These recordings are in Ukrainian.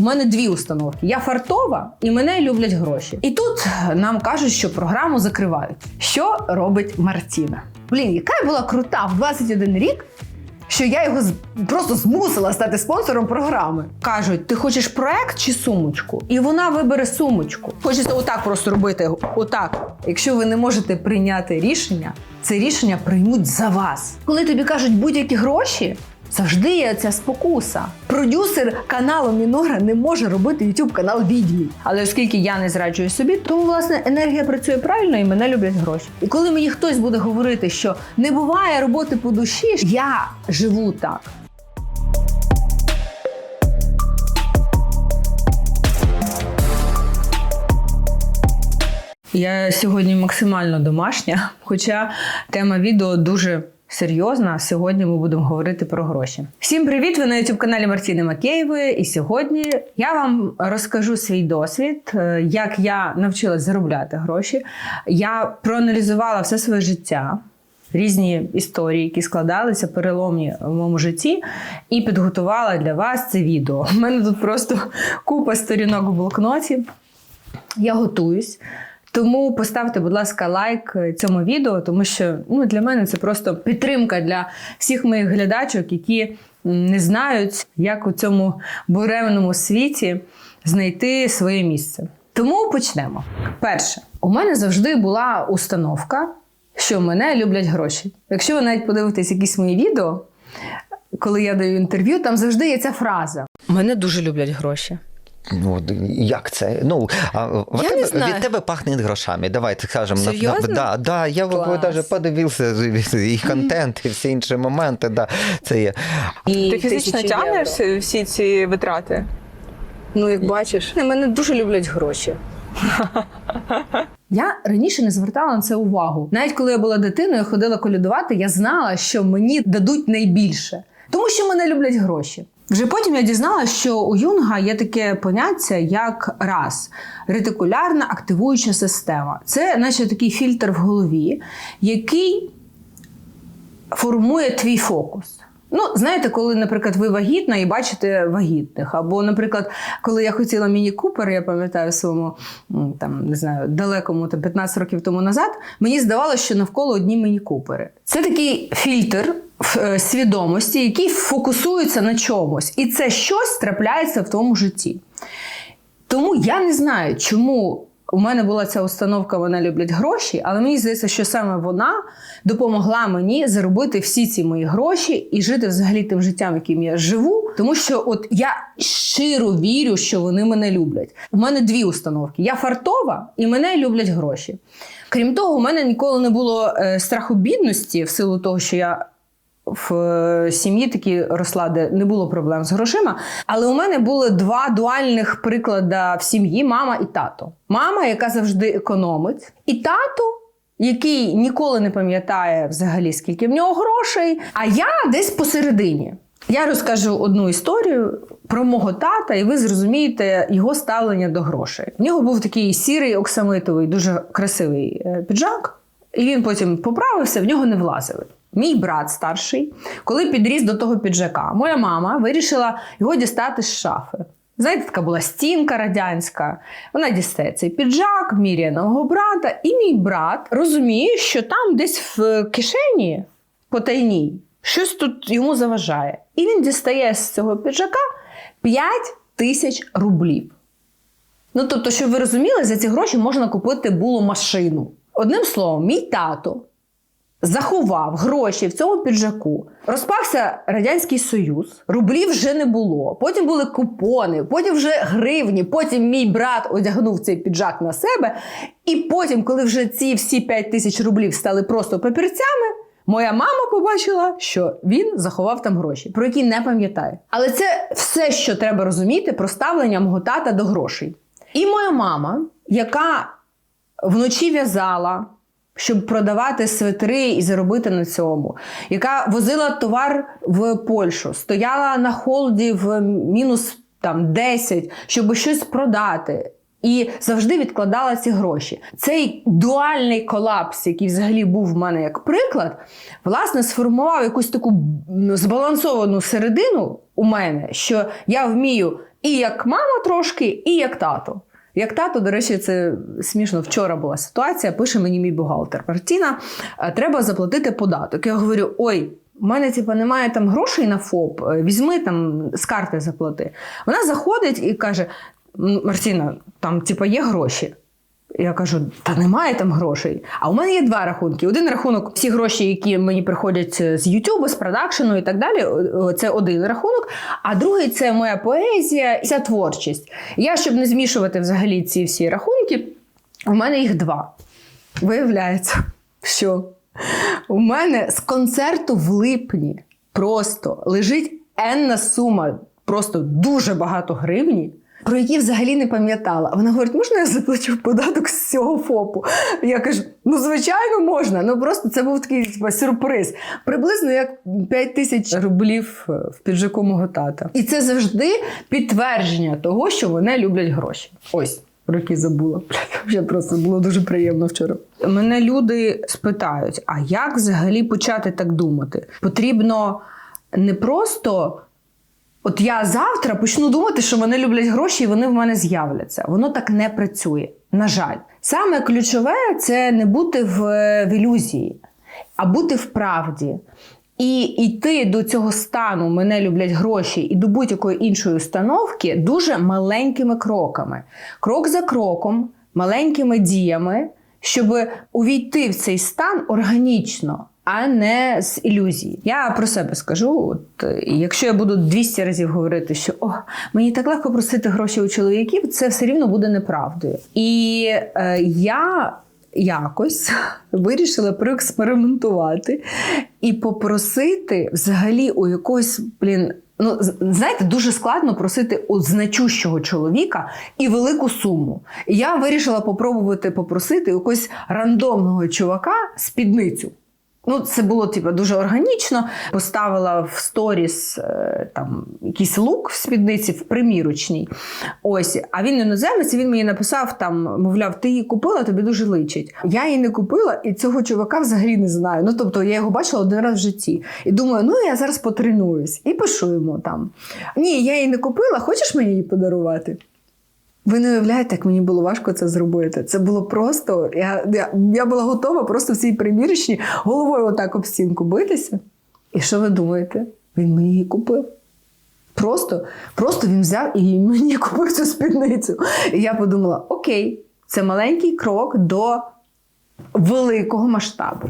У мене дві установки: я фартова і мене люблять гроші. І тут нам кажуть, що програму закривають. Що робить Мартіна? Блін, яка я була крута в 21 рік. Що я його просто змусила стати спонсором програми. Кажуть, ти хочеш проект чи сумочку? І вона вибере сумочку. Хочеться отак просто робити. Отак. Якщо ви не можете прийняти рішення, це рішення приймуть за вас. Коли тобі кажуть будь-які гроші, завжди є ця спокуса. Продюсер каналу Мінора не може робити YouTube канал відьмі. Але оскільки я не зраджую собі, тому власне енергія працює правильно і мене люблять гроші. І коли мені хтось буде говорити, що не буває роботи по душі, я живу так. Я сьогодні максимально домашня, хоча тема відео дуже серйозна. Сьогодні ми будемо говорити про гроші. Всім привіт! Ви на youtube каналі Мартіни Макеєвої. І сьогодні я вам розкажу свій досвід, е, як я навчилась заробляти гроші. Я проаналізувала все своє життя. Різні історії, які складалися переломні в моєму житті, і підготувала для вас це відео. У мене тут просто купа сторінок в блокноті. Я готуюсь. Тому поставте, будь ласка, лайк цьому відео, тому що ну, для мене це просто підтримка для всіх моїх глядачок, які не знають, як у цьому буремному світі знайти своє місце. Тому почнемо. Перше, у мене завжди була установка, що мене люблять гроші. Якщо ви навіть подивитесь якісь мої відео, коли я даю інтерв'ю, там завжди є ця фраза: мене дуже люблять гроші. Ну, як це? Ну, а, Я тебе, не знаю. від тебе пахне грошами. Давайте скажемо. на- Серйозно? На, да, да, я навіть подивився і контент, і всі інші моменти. Да, це є. І Ти фізично тисячі тягнеш євро. всі ці витрати? Ну, як бачиш, мене дуже люблять гроші. Я раніше не звертала на це увагу. Навіть коли я була дитиною, ходила колядувати, я знала, що мені дадуть найбільше, тому що мене люблять гроші. Вже потім я дізналася, що у Юнга є таке поняття як раз ретикулярна активуюча система. Це, наче такий фільтр в голові, який формує твій фокус. Ну, знаєте, коли, наприклад, ви вагітна і бачите вагітних. Або, наприклад, коли я хотіла міні-купер, я пам'ятаю своєму там, не знаю, далекому там, 15 років тому назад, мені здавалося, що навколо одні міні-купери. Це такий фільтр свідомості, який фокусується на чомусь. І це щось трапляється в твоєму житті. Тому я не знаю, чому у мене була ця установка, вона люблять гроші, але мені здається, що саме вона допомогла мені заробити всі ці мої гроші і жити взагалі тим життям, яким я живу. Тому що от я щиро вірю, що вони мене люблять. У мене дві установки: я фартова і мене люблять гроші. Крім того, у мене ніколи не було е, страху бідності в силу того, що я в е, сім'ї такі росла, де не було проблем з грошима. Але у мене були два дуальних приклади в сім'ї: мама і тато. Мама, яка завжди економить, і тато. Який ніколи не пам'ятає взагалі, скільки в нього грошей, а я десь посередині. Я розкажу одну історію про мого тата, і ви зрозумієте його ставлення до грошей. В нього був такий сірий оксамитовий, дуже красивий е, піджак, і він потім поправився, в нього не влазили. Мій брат старший, коли підріс до того піджака, моя мама вирішила його дістати з шафи. Знаєте, така була стінка радянська. Вона дістає цей піджак, міряє на мого брата, і мій брат розуміє, що там десь в кишені потайній щось тут йому заважає. І він дістає з цього піджака 5 тисяч рублів. Ну, тобто, щоб ви розуміли, за ці гроші можна купити було машину. Одним словом, мій тато заховав гроші в цьому піджаку. Розпався Радянський Союз, рублів вже не було. Потім були купони, потім вже гривні. Потім мій брат одягнув цей піджак на себе. І потім, коли вже ці всі 5 тисяч рублів стали просто папірцями. Моя мама побачила, що він заховав там гроші, про які не пам'ятає. Але це все, що треба розуміти про ставлення мого тата до грошей. І моя мама, яка вночі в'язала, щоб продавати свитри і заробити на цьому, яка возила товар в Польщу, стояла на холді в мінус там 10, щоб щось продати. І завжди відкладала ці гроші. Цей дуальний колапс, який взагалі був в мене як приклад, власне, сформував якусь таку збалансовану середину у мене, що я вмію І як мама трошки, і як тато. Як тато, до речі, це смішно. Вчора була ситуація. Пише мені мій бухгалтер Мартіна, «Е, треба заплатити податок. Я говорю: ой, у мене типу, немає там грошей на ФОП, е, візьми там з карти заплати. Вона заходить і каже: Мартіна, там типу, є гроші. Я кажу, та немає там грошей. А у мене є два рахунки. Один рахунок, всі гроші, які мені приходять з Ютубу, з продакшену і так далі. Це один рахунок. А другий це моя поезія і ця творчість. Я, щоб не змішувати взагалі ці всі рахунки, у мене їх два. Виявляється, що у мене з концерту в липні просто лежить енна сума, просто дуже багато гривні. Про які взагалі не пам'ятала. Вона говорить, можна я заплачу податок з цього ФОПу? Я кажу, ну звичайно, можна. Ну просто це був такий типу, сюрприз. Приблизно як 5 тисяч рублів е, в піджаку мого тата. І це завжди підтвердження того, що вони люблять гроші. Ось. Про які забула. Вже просто було дуже приємно вчора. Мене люди спитають: а як взагалі почати так думати? Потрібно не просто От я завтра почну думати, що вони люблять гроші і вони в мене з'являться. Воно так не працює. На жаль, саме ключове це не бути в, в ілюзії, а бути в правді. І йти до цього стану мене люблять гроші і до будь-якої іншої установки дуже маленькими кроками. Крок за кроком, маленькими діями, щоб увійти в цей стан органічно а не з ілюзії. Я про себе скажу: от е, якщо я буду 200 разів говорити, що о, мені так легко просити гроші у чоловіків, це все рівно буде неправдою. І е, я. Якось вирішила проекспериментувати і попросити взагалі у якогось, блін, ну знаєте, дуже складно просити у значущого чоловіка і велику суму. І я вирішила попробувати попросити якогось рандомного чувака спідницю. Ну, це було типу, дуже органічно. Поставила в сторіс е, там якийсь лук в спідниці в примірочній. Ось, а він іноземець, він мені написав там, мовляв, ти її купила, тобі дуже личить. Я її не купила, і цього чувака взагалі не знаю. Ну тобто я його бачила один раз в житті. І думаю, ну я зараз потренуюсь і пишу йому там. Ні, я її не купила, хочеш мені її подарувати? Ви не уявляєте, як мені було важко це зробити. Це було просто. Я, я, я була готова просто в цій примірочні головою отак об стінку битися. І що ви думаєте? Він мені її купив. Просто, просто він взяв і мені купив цю спідницю. І я подумала: окей, це маленький крок до великого масштабу.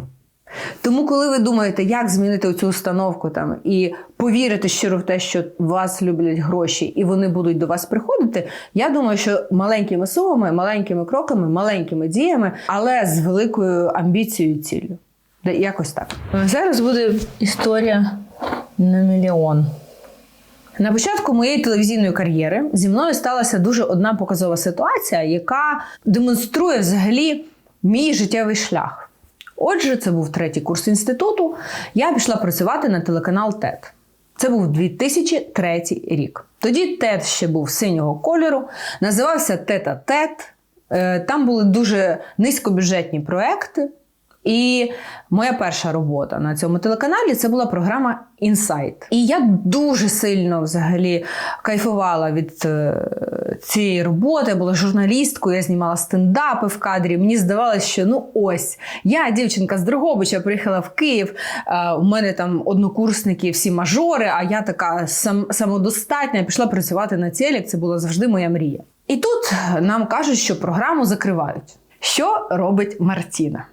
Тому, коли ви думаєте, як змінити цю установку там і повірити щиро в те, що вас люблять гроші, і вони будуть до вас приходити, я думаю, що маленькими сумами, маленькими кроками, маленькими діями, але з великою амбіцією і ціллю. Де- Якось так. Зараз буде історія на мільйон. На початку моєї телевізійної кар'єри зі мною сталася дуже одна показова ситуація, яка демонструє взагалі мій життєвий шлях. Отже, це був третій курс інституту. Я пішла працювати на телеканал ТЕТ. Це був 2003 рік. Тоді ТЕТ ще був синього кольору, називався Тета ТЕТ. Е, Там були дуже низькобюджетні проекти. І моя перша робота на цьому телеканалі це була програма Інсайт. І я дуже сильно взагалі кайфувала від е, цієї роботи. Я була журналісткою, я знімала стендапи в кадрі. Мені здавалося, що ну ось я, дівчинка з Дрогобича, приїхала в Київ. е, у мене там однокурсники, всі мажори, а я така сам, самодостатня, пішла працювати на телек. Це була завжди моя мрія. І тут нам кажуть, що програму закривають. Що робить Мартіна?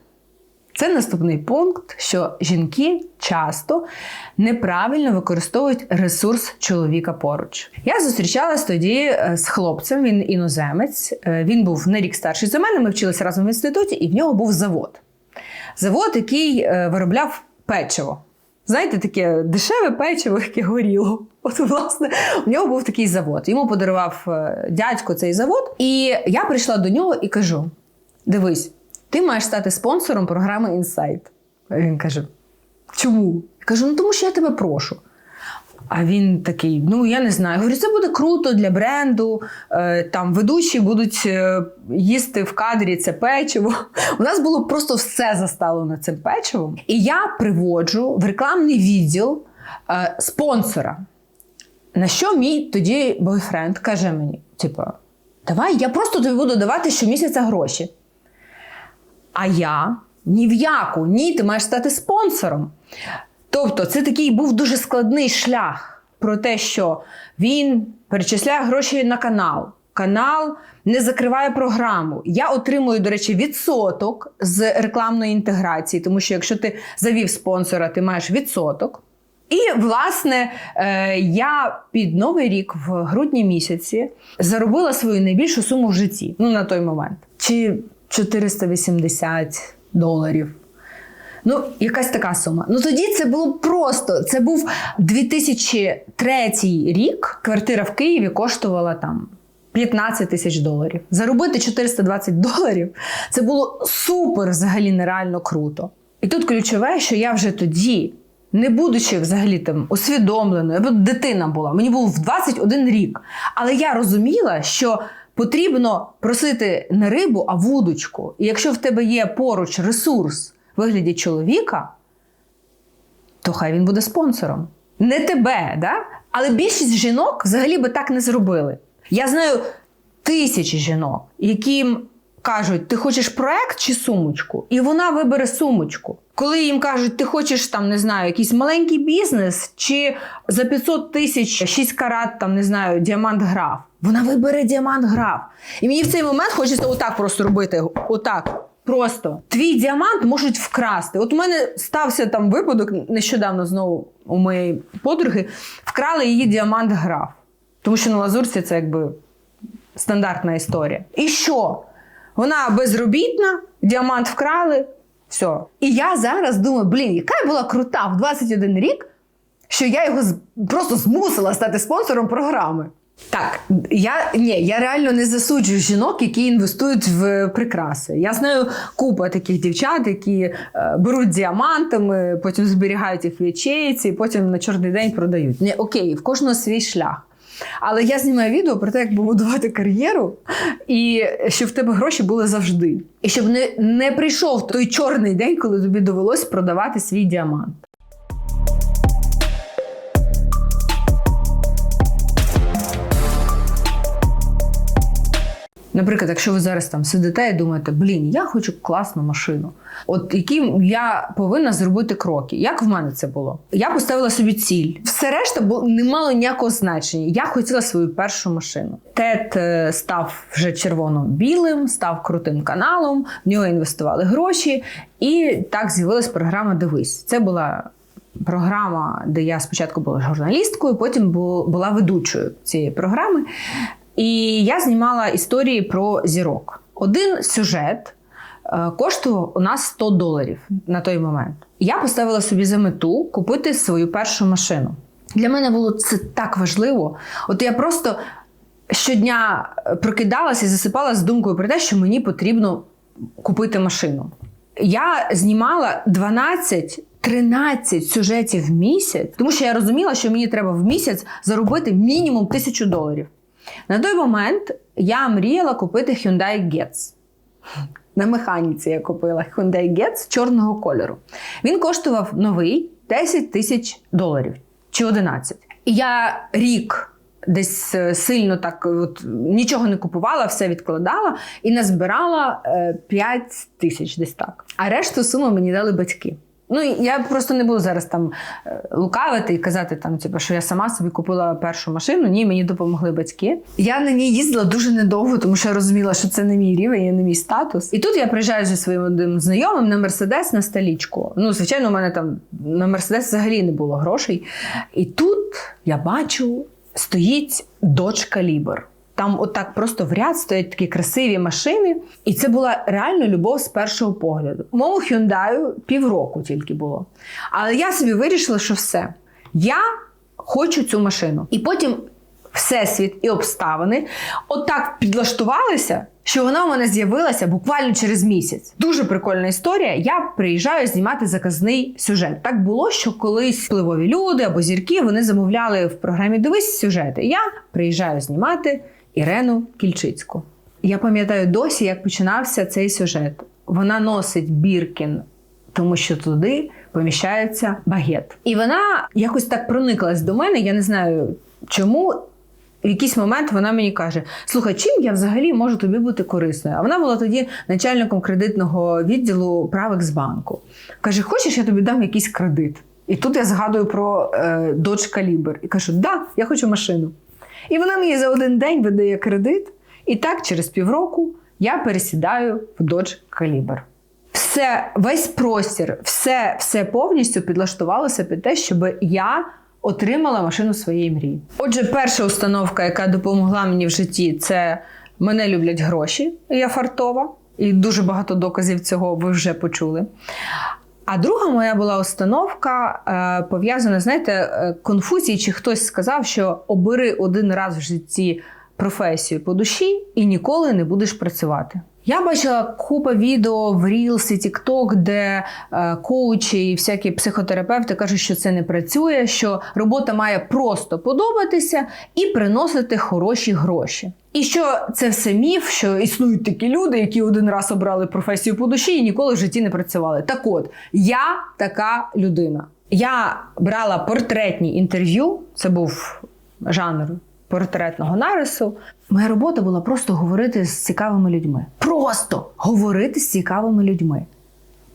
Це наступний пункт, що жінки часто неправильно використовують ресурс чоловіка поруч. Я зустрічалась тоді е, з хлопцем, він іноземець. Е, Він був на рік старший за мене. Ми вчилися разом в інституті, і в нього був завод. Завод, який е, виробляв печиво. Знаєте, таке дешеве печиво, яке горіло. От, власне, у нього був такий завод. Йому подарував дядько цей завод. І я прийшла до нього і кажу: дивись, ти маєш стати спонсором програми Інсайт. Він каже: Чому? Я кажу, ну тому що я тебе прошу. А він такий: ну я не знаю. Я говорю, це буде круто для бренду. Е, там ведучі будуть е, їсти в кадрі це печиво. У нас було просто все заставлено цим печивом. І я приводжу в рекламний відділ е, спонсора. На що мій тоді бойфренд каже мені: типу, давай я просто тобі буду давати щомісяця гроші. А я ні в яку, ні, ти маєш стати спонсором. Тобто, це такий був дуже складний шлях про те, що він перечисляє гроші на канал. Канал не закриває програму. Я отримую, до речі, відсоток з рекламної інтеграції, тому що якщо ти завів спонсора, ти маєш відсоток. І, власне, е, я під новий рік в грудні місяці заробила свою найбільшу суму в житті. Ну, на той момент. Чи 480 доларів. Ну, якась така сума. Ну тоді це було просто. Це був 2003 рік. Квартира в Києві коштувала там 15 тисяч доларів. Заробити 420 доларів це було супер взагалі нереально круто. І тут ключове, що я вже тоді, не будучи взагалі там усвідомленою, я б дитина була, мені був в 21 рік. Але я розуміла, що потрібно просити не рибу, а вудочку. І якщо в тебе є поруч ресурс в вигляді чоловіка, то хай він буде спонсором. Не тебе, да? але більшість жінок взагалі би так не зробили. Я знаю тисячі жінок, яким кажуть, ти хочеш проект чи сумочку? І вона вибере сумочку. Коли їм кажуть, ти хочеш там, не знаю, якийсь маленький бізнес, чи за 500 тисяч 6 карат, там, не знаю, діамант граф. Вона вибере діамант граф. І мені в цей момент хочеться отак просто робити. Отак. Просто твій діамант можуть вкрасти. От у мене стався там випадок нещодавно знову у моєї подруги. Вкрали її діамант граф. Тому що на лазурці це якби стандартна історія. І що? Вона безробітна, діамант вкрали, все. І я зараз думаю, блін, яка я була крута в 21 рік, що я його просто змусила стати спонсором програми. Так, я ні, я реально не засуджую жінок, які інвестують в прикраси. Я знаю купа таких дівчат, які е, беруть діамантами, потім зберігають їх в ячейці, потім на чорний день продають. Ні, окей, в кожного свій шлях. Але я знімаю відео про те, як побудувати кар'єру, і щоб в тебе гроші були завжди. І щоб не, не прийшов той чорний день, коли тобі довелось продавати свій діамант. Наприклад, якщо ви зараз там сидите і думаєте, блін, я хочу класну машину. От які я повинна зробити кроки. Як в мене це було? Я поставила собі ціль. Все решта не мало ніякого значення. Я хотіла свою першу машину. Тед е, став вже червоно-білим, став крутим каналом, в нього інвестували гроші, і так з'явилась програма Дивись. Це була програма, де я спочатку була журналісткою, потім була ведучою цієї програми. І я знімала історії про зірок. Один сюжет е, коштував у нас 100 доларів на той момент. Я поставила собі за мету купити свою першу машину. Для мене було це так важливо. От я просто щодня е, прокидалася і засипала з думкою про те, що мені потрібно купити машину. Я знімала 12 13 сюжетів в місяць, тому що я розуміла, що мені треба в місяць заробити мінімум тисячу доларів. На той момент я мріяла купити Hyundai Getz. На механіці я купила Hyundai Getz чорного кольору. Він коштував новий 10 тисяч доларів чи 11. І я рік десь е, сильно так от, нічого не купувала, все відкладала і назбирала е, 5 тисяч десь так. А решту суму мені дали батьки. Ну, я просто не буду зараз там е, лукавити і казати, там, типу, що я сама собі купила першу машину. Ні, мені допомогли батьки. Я на ній їздила дуже недовго, тому що я розуміла, що це не мій рівень, і не мій статус. І тут я приїжджаю зі своїм одним знайомим на Мерседес на столічку. Ну, звичайно, у мене там на Мерседес взагалі не було грошей. І тут я бачу, стоїть дочка Лібер. Там отак просто в ряд стоять такі красиві машини. І це була реально любов з першого погляду. Моєму Hyundai півроку тільки було. Але я собі вирішила, що все. Я хочу цю машину. І потім всесвіт і обставини отак підлаштувалися, що вона у мене з'явилася буквально через місяць. Дуже прикольна історія. Я приїжджаю знімати заказний сюжет. Так було, що колись впливові люди або зірки вони замовляли в програмі Дивись сюжети. Я приїжджаю знімати Ірену Кільчицьку. Я пам'ятаю досі, як починався цей сюжет. Вона носить Біркін, тому що туди поміщається багет. І вона якось так прониклась до мене. Я не знаю, чому в якийсь момент вона мені каже: Слухай, чим я взагалі можу тобі бути корисною? А вона була тоді начальником кредитного відділу правих з банку. Каже: Хочеш, я тобі дам якийсь кредит? І тут я згадую про е, Dodge Caliber. І кажу, да, я хочу машину. І вона мені за один день видає кредит, і так через півроку я пересідаю в Dodge Caliber. Все, весь простір, все, все повністю підлаштувалося під те, щоб я отримала машину своєї мрії. Отже, перша установка, яка допомогла мені в житті, це мене люблять гроші. Я фартова, і дуже багато доказів цього ви вже почули. А друга моя була установка е, пов'язана, знаєте, е, Конфуцій, чи хтось сказав, що обери один раз в житті професію по душі і ніколи не будеш працювати. Я бачила купа відео в Reels і TikTok, де е, коучі і всякі психотерапевти кажуть, що це не працює, що робота має просто подобатися і приносити хороші гроші. І що це все міф, що існують такі люди, які один раз обрали професію по душі і ніколи в житті не працювали. Так от, я така людина. Я брала портретні інтерв'ю, це був жанр портретного нарису. Моя робота була просто говорити з цікавими людьми. Просто говорити з цікавими людьми.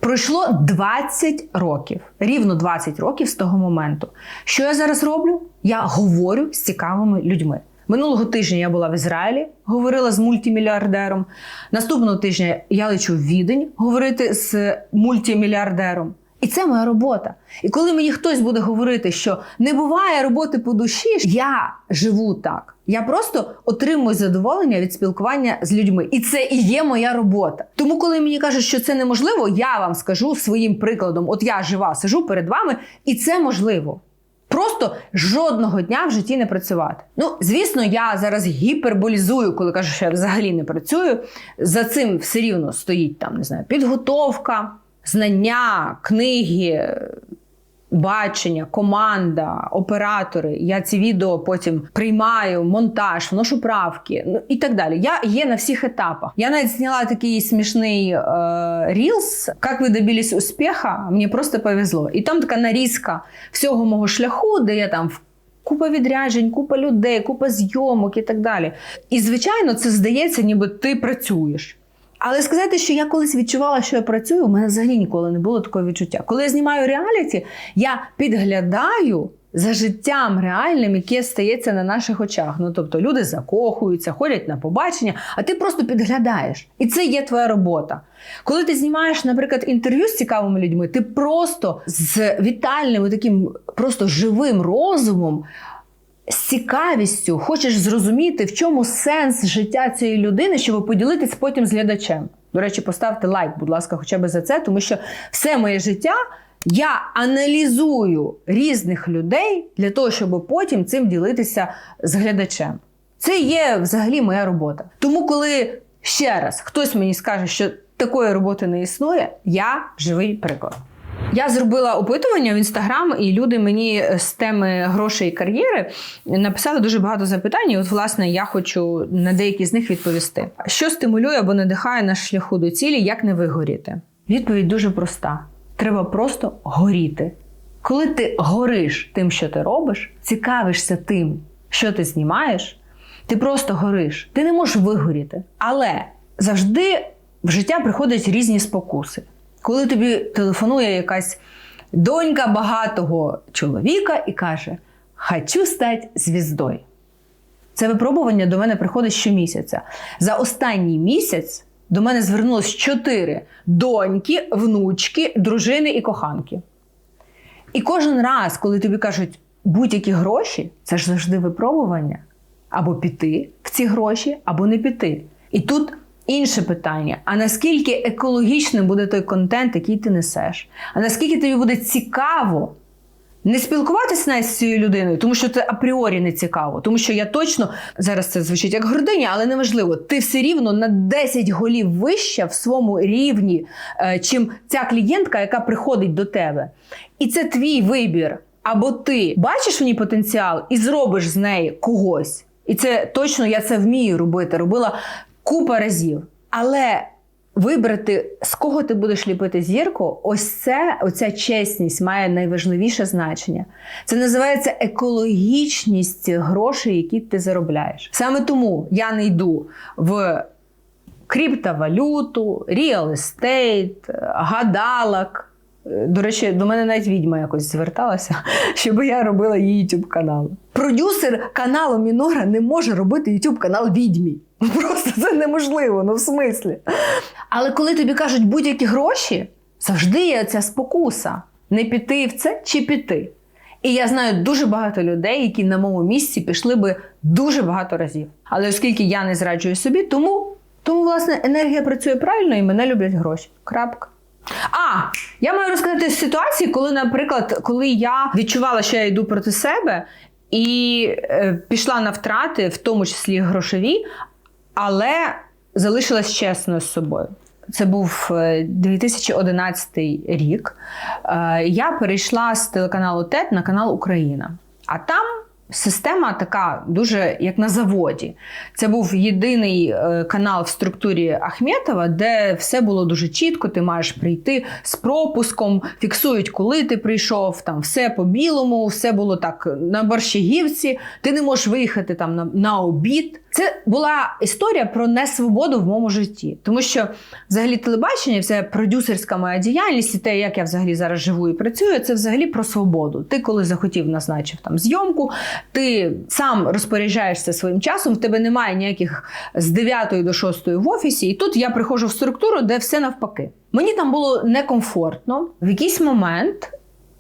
Пройшло 20 років, рівно 20 років з того моменту. Що я зараз роблю? Я говорю з цікавими людьми. Минулого тижня я була в Ізраїлі, говорила з мультимільярдером. Наступного тижня я лечу в Відень говорити з мультимільярдером. І це моя робота. І коли мені хтось буде говорити, що не буває роботи по душі, я живу так. Я просто отримую задоволення від спілкування з людьми. І це і є моя робота. Тому, коли мені кажуть, що це неможливо, я вам скажу своїм прикладом: от я жива, сижу перед вами, і це можливо. Просто жодного дня в житті не працювати. Ну, звісно, я зараз гіперболізую, коли кажу, що я взагалі не працюю. За цим все рівно стоїть там, не знаю, підготовка, знання, книги, бачення, команда, оператори. Я ці відео потім приймаю, монтаж, вношу правки ну, і так далі. Я є на всіх етапах. Я навіть зняла такий смішний е, рілс, як ви добились успіха, мені просто повезло. І там така нарізка всього мого шляху, де я там в Купа відряджень, купа людей, купа зйомок і так далі. І, звичайно, це здається, ніби ти працюєш. Але сказати, що я колись відчувала, що я працюю, у мене взагалі ніколи не було такого відчуття. Коли я знімаю реаліті, я підглядаю за життям реальним, яке стається на наших очах. Ну тобто люди закохуються, ходять на побачення, а ти просто підглядаєш. І це є твоя робота. Коли ти знімаєш, наприклад, інтерв'ю з цікавими людьми, ти просто з вітальним, таким просто живим розумом з цікавістю хочеш зрозуміти, в чому сенс життя цієї людини, щоб поділитись потім з глядачем. До речі, поставте лайк, будь ласка, хоча б за це, тому що все моє життя я аналізую різних людей для того, щоб потім цим ділитися з глядачем. Це є взагалі моя робота. Тому, коли ще раз хтось мені скаже, що такої роботи не існує, я живий приклад. Я зробила опитування в інстаграм, і люди мені з теми грошей і кар'єри написали дуже багато запитань. І От, власне, я хочу на деякі з них відповісти. Що стимулює або надихає на шляху до цілі, як не вигоріти? Відповідь дуже проста: треба просто горіти. Коли ти гориш тим, що ти робиш, цікавишся тим, що ти знімаєш, ти просто гориш. Ти не можеш вигоріти. Але завжди в життя приходять різні спокуси. Коли тобі телефонує якась донька багатого чоловіка і каже: Хочу стати звіздою. Це випробування до мене приходить щомісяця. За останній місяць до мене звернулось чотири доньки, внучки, дружини і коханки. І кожен раз, коли тобі кажуть будь-які гроші, це ж завжди випробування. Або піти в ці гроші, або не піти. І тут інше питання: а наскільки екологічним буде той контент, який ти несеш? А наскільки тобі буде цікаво не спілкуватися навіть з цією людиною, тому що це апріорі не цікаво. Тому що я точно зараз це звучить як гординя, але неважливо. Ти все рівно на 10 голів вища в своєму рівні, е, чим ця клієнтка, яка приходить до тебе. І це твій вибір. Або ти бачиш в ній потенціал і зробиш з неї когось. І це точно я це вмію робити. Робила купа разів. Але вибрати, з кого ти будеш ліпити зірку, ось це, оця чесність має найважливіше значення. Це називається екологічність грошей, які ти заробляєш. Саме тому я не йду в криптовалюту, real estate, гадалок. До речі, до мене навіть відьма якось зверталася, щоб я робила її YouTube канал. Продюсер каналу Мінора не може робити YouTube канал відьмі. Просто це неможливо, ну в смислі. Але коли тобі кажуть будь-які гроші, завжди є ця спокуса не піти в це чи піти. І я знаю дуже багато людей, які на моєму місці пішли би дуже багато разів. Але оскільки я не зраджую собі, тому, тому власне енергія працює правильно і мене люблять гроші. Крапка. А, я маю розказати ситуації, коли, наприклад, коли я відчувала, що я йду проти себе, і е, пішла на втрати, в тому числі грошові, але залишилась чесною з собою. Це був е, 2011 рік. Е, Я перейшла з телеканалу ТЕТ на канал Україна. А там система така дуже як на заводі. Це був єдиний е, канал в структурі Ахметова, де все було дуже чітко. Ти маєш прийти з пропуском, фіксують, коли ти прийшов, там все по-білому, все було так на борщагівці. Ти не можеш виїхати там на, на обід. Це була історія про несвободу в моєму житті, тому що взагалі телебачення, вся продюсерська моя діяльність і те, як я взагалі зараз живу і працюю, це взагалі про свободу. Ти коли захотів, назначив там зйомку, ти сам розпоряджаєшся своїм часом, в тебе немає ніяких з 9 до 6 в офісі. І тут я приходжу в структуру, де все навпаки. Мені там було некомфортно. В якийсь момент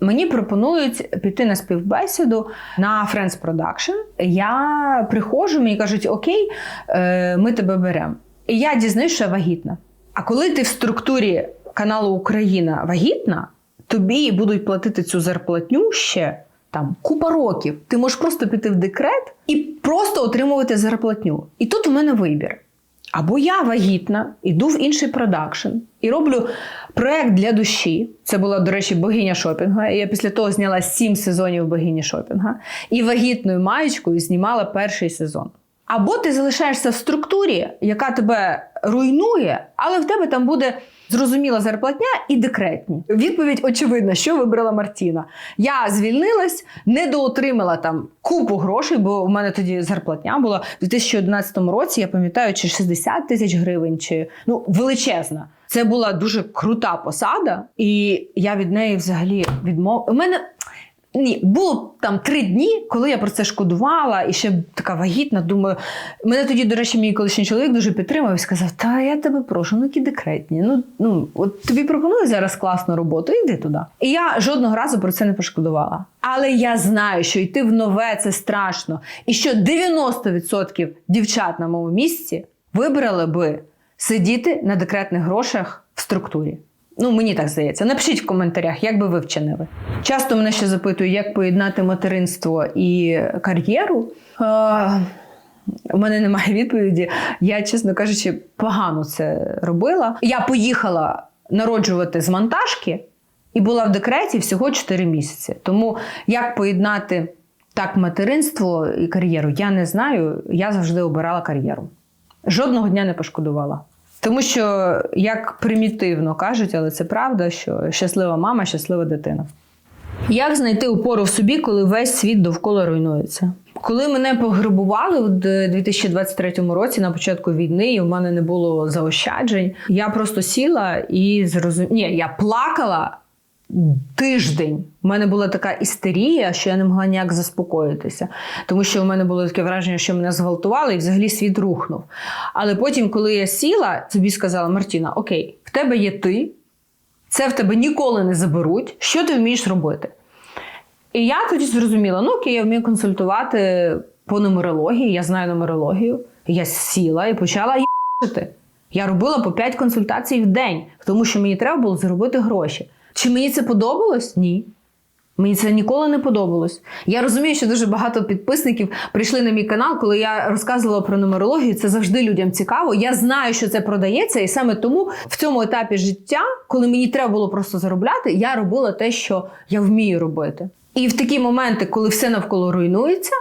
Мені пропонують піти на співбесіду на Friends Production. Я приходжу, мені кажуть, окей, е, ми тебе беремо. І я дізнаюсь, що я вагітна. А коли ти в структурі каналу Україна вагітна, тобі будуть платити цю зарплатню ще там купа років. Ти можеш просто піти в декрет і просто отримувати зарплатню. І тут у мене вибір. Або я вагітна, іду в інший продакшн і роблю проект для душі. Це була, до речі, богиня шопінга. Я після того зняла сім сезонів богині шопінга. І вагітною маєчкою знімала перший сезон. Або ти залишаєшся в структурі, яка тебе руйнує, але в тебе там буде зрозуміла зарплатня і декретні. Відповідь очевидна, що вибрала Мартіна. Я звільнилась, недоотримала там купу грошей, бо в мене тоді зарплатня була в 2011 році. Я пам'ятаю, чи 60 тисяч гривень, чи ну величезна. Це була дуже крута посада, і я від неї взагалі відмов. У мене ні, було там три дні, коли я про це шкодувала, і ще така вагітна. Думаю, мене тоді, до речі, мій колишній чоловік дуже підтримав і сказав: Та я тебе прошу, ну які декретні. Ну, ну от тобі пропоную зараз класну роботу, іди туди. І я жодного разу про це не пошкодувала. Але я знаю, що йти в нове це страшно, і що 90% дівчат на моєму місці вибрали би сидіти на декретних грошах в структурі. Ну, мені так здається. Напишіть в коментарях, як би ви вчинили. Часто мене ще запитують, як поєднати материнство і кар'єру. Е, у мене немає відповіді. Я, чесно кажучи, погано це робила. Я поїхала народжувати з монтажки і була в декреті всього 4 місяці. Тому як поєднати так материнство і кар'єру, я не знаю. Я завжди обирала кар'єру. Жодного дня не пошкодувала. Тому що, як примітивно кажуть, але це правда, що щаслива мама, щаслива дитина. Як знайти опору в собі, коли весь світ довкола руйнується? Коли мене пограбували в 2023 році на початку війни, і в мене не було заощаджень, я просто сіла і зрозуміла. Ні, я плакала тиждень. У мене була така істерія, що я не могла ніяк заспокоїтися. Тому що у мене було таке враження, що мене зґвалтували, і взагалі світ рухнув. Але потім, коли я сіла, собі сказала Мартіна: Окей, в тебе є ти, це в тебе ніколи не заберуть. Що ти вмієш робити? І я тоді зрозуміла: ну окей, я вмію консультувати по нумерології, я знаю нумерологію. Я сіла і почала їхати. Я робила по 5 консультацій в день, тому що мені треба було заробити гроші. Чи мені це подобалось? Ні. Мені це ніколи не подобалось. Я розумію, що дуже багато підписників прийшли на мій канал, коли я розказувала про нумерологію. Це завжди людям цікаво. Я знаю, що це продається, і саме тому в цьому етапі життя, коли мені треба було просто заробляти, я робила те, що я вмію робити. І в такі моменти, коли все навколо руйнується,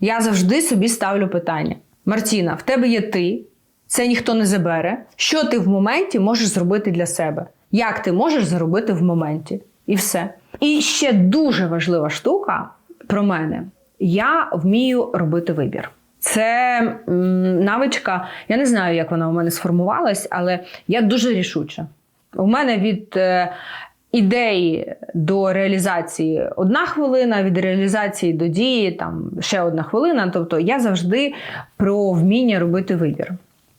я завжди собі ставлю питання: Мартіна, в тебе є ти, це ніхто не забере. Що ти в моменті можеш зробити для себе? Як ти можеш заробити в моменті? І все. І ще дуже важлива штука про мене: я вмію робити вибір. Це навичка, я не знаю, як вона у мене сформувалась, але я дуже рішуча. У мене від е, ідеї до реалізації одна хвилина, від реалізації до дії там ще одна хвилина. Тобто я завжди про вміння робити вибір.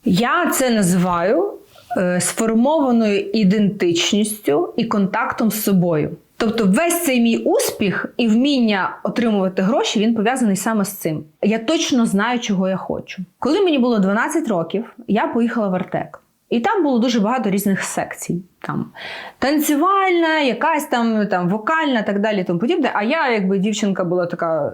Я це називаю сформованою ідентичністю і контактом з собою. Тобто, весь цей мій успіх і вміння отримувати гроші він пов'язаний саме з цим. Я точно знаю, чого я хочу. Коли мені було 12 років, я поїхала в Артек. І там було дуже багато різних секцій. Там танцювальна, якась там, там вокальна, так далі, тому подібне. А я, якби дівчинка була така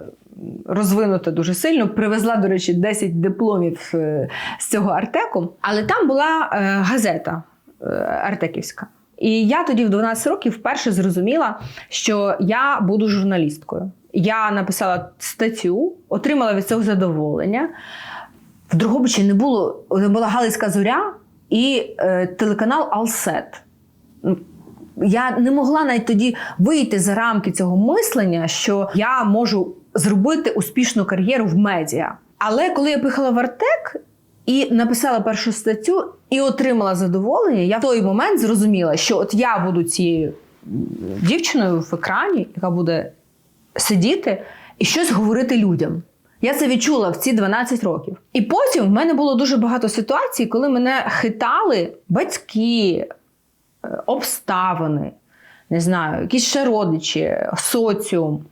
розвинута дуже сильно, привезла, до речі, 10 дипломів е, з цього артеку. Але там була е, газета е, артеківська. І я тоді в 12 років вперше зрозуміла, що я буду журналісткою. Я написала статтю, отримала від цього задоволення. В Другобичі не було не була Галицька зоря і е, телеканал Алсет. Я не могла навіть тоді вийти за рамки цього мислення, що я можу зробити успішну кар'єру в медіа. Але коли я поїхала в Артек і написала першу статтю і отримала задоволення, я в той момент зрозуміла, що от я буду цією дівчиною в екрані, яка буде сидіти і щось говорити людям. Я це відчула в ці 12 років. І потім в мене було дуже багато ситуацій, коли мене хитали батьки, е, обставини, не знаю, якісь ще родичі, соціум.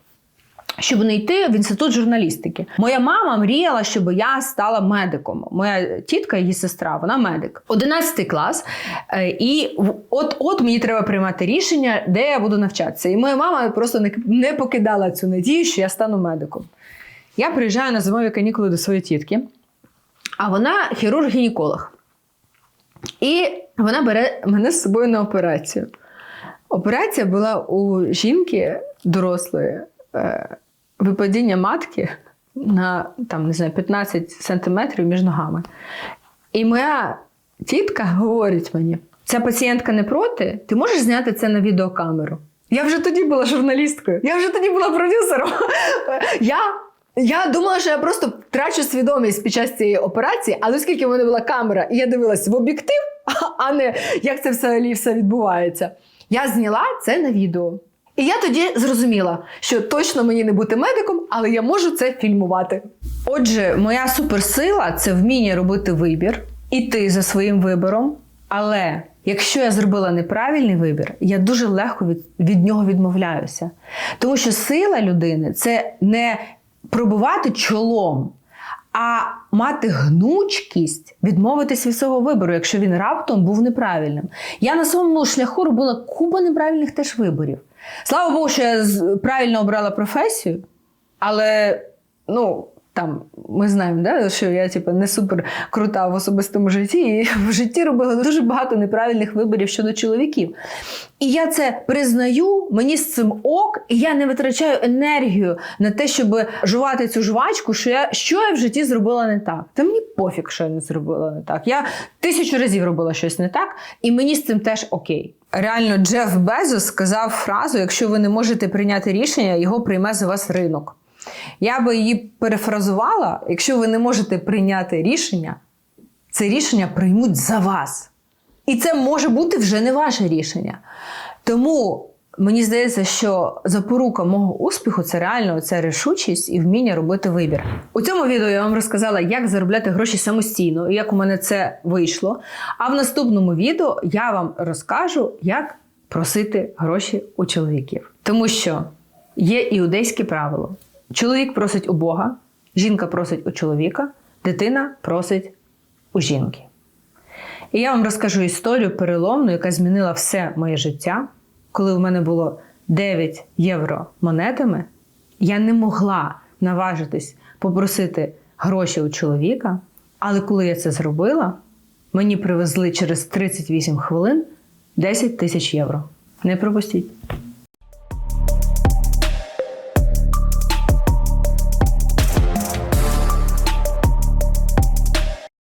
Щоб не йти в інститут журналістики. Моя мама мріяла, щоб я стала медиком. Моя тітка, її сестра, вона медик. 11 клас. Е, І от от мені треба приймати рішення, де я буду навчатися. І моя мама просто не, не покидала цю надію, що я стану медиком. Я приїжджаю на зимові канікули до своєї тітки, а вона хірург-гінеколог. І вона бере мене з собою на операцію. Операція була у жінки дорослої е, випадіння матки на там, не знаю, 15 сантиметрів між ногами. І моя тітка говорить мені: ця пацієнтка не проти, ти можеш зняти це на відеокамеру. Я вже тоді була журналісткою, я вже тоді була продюсером. Я я думала, що я просто втрачу свідомість під час цієї операції, але оскільки в мене була камера, і я дивилась в об'єктив, а не як це все, все відбувається, я зняла це на відео. І я тоді зрозуміла, що точно мені не бути медиком, але я можу це фільмувати. Отже, моя суперсила це вміння робити вибір, іти за своїм вибором. Але якщо я зробила неправильний вибір, я дуже легко від, від нього відмовляюся. Тому що сила людини це не пробувати чолом, а мати гнучкість відмовитись від свого вибору, якщо він раптом був неправильним. Я на своєму шляху робила купу неправильних теж виборів. Слава Богу, що я правильно обрала професію, але ну. Там ми знаємо, да, що я типу, не супер крута в особистому житті, і в житті робила дуже багато неправильних виборів щодо чоловіків. І я це признаю, мені з цим ок, і я не витрачаю енергію на те, щоб жувати цю жвачку, що я, що я в житті зробила не так. Та мені пофіг, що я не зробила не так. Я тисячу разів робила щось не так, і мені з цим теж окей. Реально, Джеф Безос сказав фразу: якщо ви не можете прийняти рішення, його прийме за вас ринок. Я би її перефразувала: якщо ви не можете прийняти рішення, це рішення приймуть за вас. І це може бути вже не ваше рішення. Тому мені здається, що запорука мого успіху це реально ця рішучість і вміння робити вибір. У цьому відео я вам розказала, як заробляти гроші самостійно і як у мене це вийшло. А в наступному відео я вам розкажу, як просити гроші у чоловіків. Тому що є іудейське правило: чоловік просить у Бога, жінка просить у чоловіка, дитина просить у жінки. І я вам розкажу історію переломну, яка змінила все моє життя. Коли в мене було 9 євро монетами, я не могла наважитись попросити гроші у чоловіка. Але коли я це зробила, мені привезли через 38 хвилин 10 тисяч євро. Не пропустіть.